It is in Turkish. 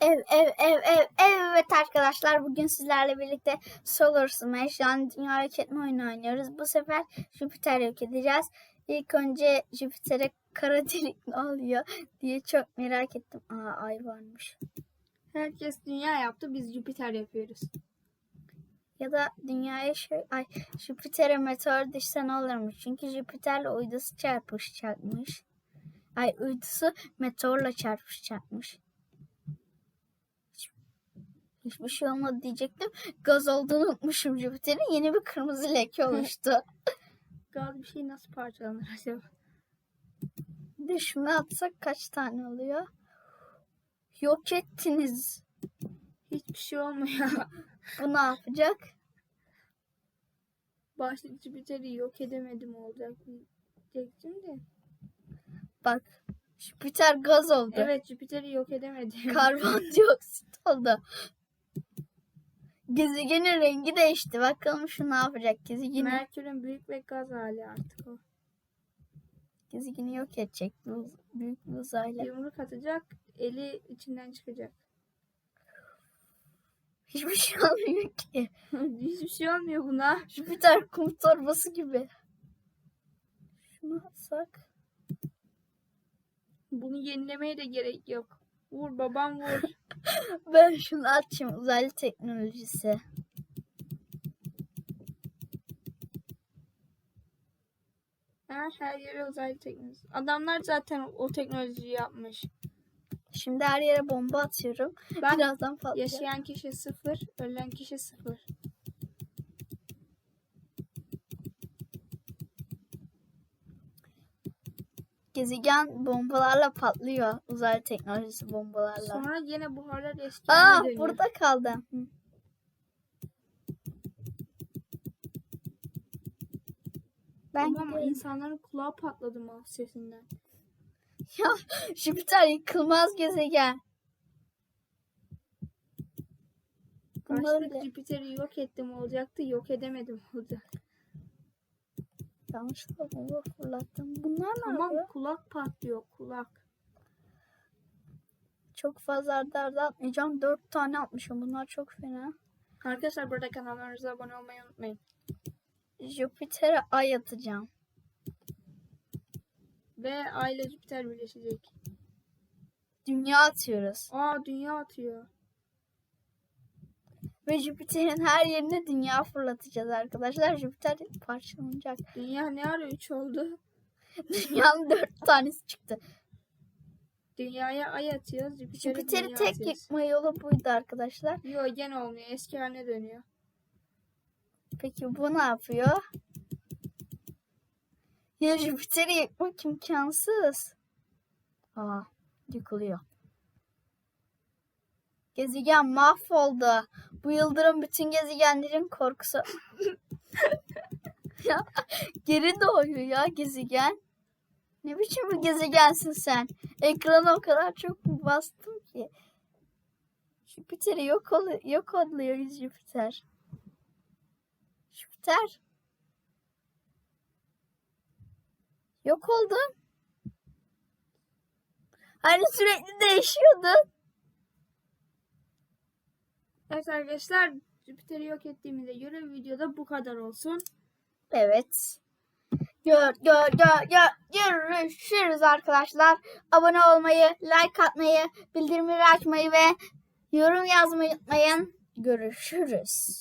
Ev ev ev ev evet arkadaşlar bugün sizlerle birlikte Solar Smash yani dünya yok etme oyunu oynuyoruz. Bu sefer Jüpiter yok edeceğiz. İlk önce Jüpiter'e kara delik ne oluyor diye çok merak ettim. Aa ay varmış. Herkes dünya yaptı biz Jüpiter yapıyoruz. Ya da dünyaya şöyle ay Jüpiter'e meteor düşse ne olurmuş? Çünkü Jüpiter'le uydusu çarpışacakmış. Ay uydusu meteorla çarpışacakmış. Hiç- Hiçbir şey olmadı diyecektim. Gaz olduğunu unutmuşum Jüpiter'in. Yeni bir kırmızı leke oluştu. Gaz bir şey nasıl parçalanır acaba? Bir şunu atsak kaç tane oluyor? Yok ettiniz. Hiçbir şey olmuyor. Bu ne yapacak? Başta Jüpiter'i yok edemedim olacak diyecektim de. Bak Jüpiter gaz oldu. Evet Jüpiter'i yok edemedim. Karbondioksit oldu. Gezegenin rengi değişti. Bakalım şu ne yapacak? Gezegeni, Merkür'ün büyük ve gaz hali artık o. gezegeni yok edecek bu büyük bir uzaylı. Yumruk atacak, eli içinden çıkacak. Hiçbir şey olmuyor ki. Hiçbir şey olmuyor buna. Jüpiter kum torbası gibi. Şunu atsak. Bunu yenilemeye de gerek yok. Vur babam vur. Ben şunu atayım. Uzaylı teknolojisi. Ha, her yere uzaylı teknolojisi. Adamlar zaten o teknolojiyi yapmış. Şimdi her yere bomba atıyorum. Ben Birazdan patlayacak. yaşayan kişi sıfır, ölen kişi sıfır. Gezegen bombalarla patlıyor. Uzaylı teknolojisi bombalarla. Sonra yine buharlar eski Aa dönüyor. burada kaldım. Hı. Ben Ama gidiyorum. insanların kulağı patladı mouse sesinden. Ya Jüpiter yıkılmaz gezegen. Bunları Başlık Jüpiter'i yok ettim olacaktı, yok edemedim olacak. Yanlışlıkla bomba fırlattım. Bunlar ne Tamam yapıyor? kulak patlıyor, kulak. Çok fazla arda arda atmayacağım. Dört tane atmışım. Bunlar çok fena. Arkadaşlar burada kanallarımıza abone olmayı unutmayın. Jüpiter'e ay atacağım. Ve Ay ile Jüpiter birleşecek. Dünya atıyoruz. Aa dünya atıyor. Ve Jüpiter'in her yerine dünya fırlatacağız arkadaşlar. Jüpiter parçalanacak. Dünya ne ara 3 oldu? Dünyanın dört tanesi çıktı. Dünyaya ay atıyoruz. Jüpiter'i dünya tek atıyoruz. yıkma yolu buydu arkadaşlar. Yok gene olmuyor. Eski haline dönüyor. Peki bu ne yapıyor? Ya Jüpiter'i yıkmak imkansız. Aa, yıkılıyor. Gezegen mahvoldu. Bu yıldırım bütün gezegenlerin korkusu. ya, geri doğuyor ya gezegen. Ne biçim bir gezegensin sen? Ekrana o kadar çok bastım ki? Jüpiter'i yok, ol yok oluyor Jüpiter. Jüpiter. Yok oldun. Hani sürekli değişiyordun. Evet arkadaşlar Jüpiter'i yok ettiğimize göre videoda bu kadar olsun. Evet. Gör, gör, gör, gör, görüşürüz arkadaşlar. Abone olmayı, like atmayı, bildirimleri açmayı ve yorum yazmayı unutmayın. Görüşürüz.